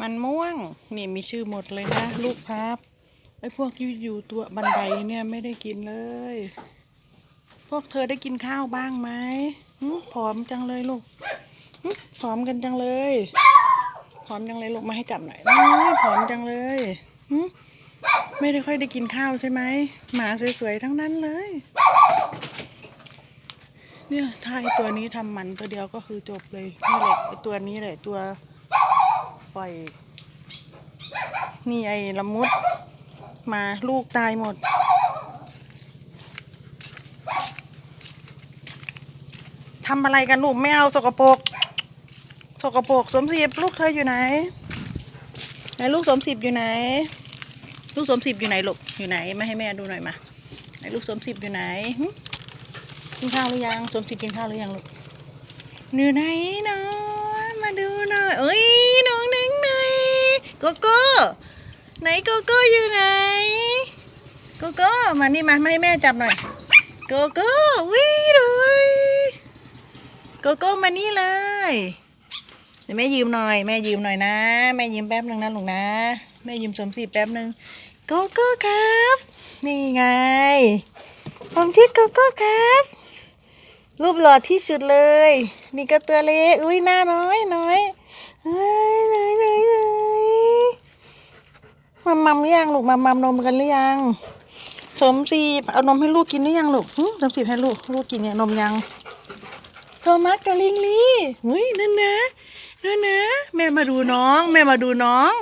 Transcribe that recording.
มันม่วงนี่มีชื่อหมดเลยนะ ลูกพับไอ้พวกอยู่อยู่ตัวบันไดเนี่ยไม่ได้กินเลย พวกเธอได้กินข้าวบ้างไหมผอมจังเลยลูกผอมกันจังเลยผอมจังเลยลูกมาให้จับหน่อยน้อยผอมจังเลยหึไม่ได้ค่อยได้กินข้าวใช่ไหมหมาสวยๆทั้งนั้นเลย เนี่ยถ้าไอตัวนี้ทำมันตัวเดียวก็คือจบเลยนี่แหละไอตัวนี้แหละตัว ปล่อย นี่ไอ้ละมุด มาลูกตายหมด ทำอะไรกันลูกไม่เอาสกปรกสกปรกสมศรีลูกเธออยู่ไหน ไหนลูกสมศรีอยู่ไหน ลูกสมศรีอยู่ไหนลูกอยู่ไหนมาให้แม่ดูหน่อยมา ไหนลูกสมศรีอยู่ไหนกินข้าวหรือยังสมศรีกินข้าวหรือยังลูกอยู่ไหนเนาะมาดูหน่อย เอ้ยน้องนึงหน่อย กโก้ไหนโกโก้อยู่ไหนโกโก้มานี่มามาให้แม่จับหน่อยโกโก้วิ่งเลยโกโก้มานี่เลยเดี๋ยวแม่ยืมหน่อยแม่ยืมหน่อยนะ แม่ยืมแป๊บหนึ่งนะลูกนะ แม่ยืมสมศรีแป๊บหนึ่งโกโก้ครับ นี่ไง ผมชื่อโกโก้ครับ รูปหล่อที่สุดเลย นี่ก็ตัวเล็กอุ้ยหน้าน้อยน้อยเฮ้ยน้อยน้อยน้อย มัมมัมหรือยังลูกมัมมัมนมกันหรือยัง สมศรีเอานมให้ลูกกินหรือยังลูกสมศรีให้ลูกลูกกินเนี่ยนมยังโทมัสกับลิงลี่เฮ้ยนั่นนะนั่นนะ แม่มาดูน้อง แม่มาดูน้อง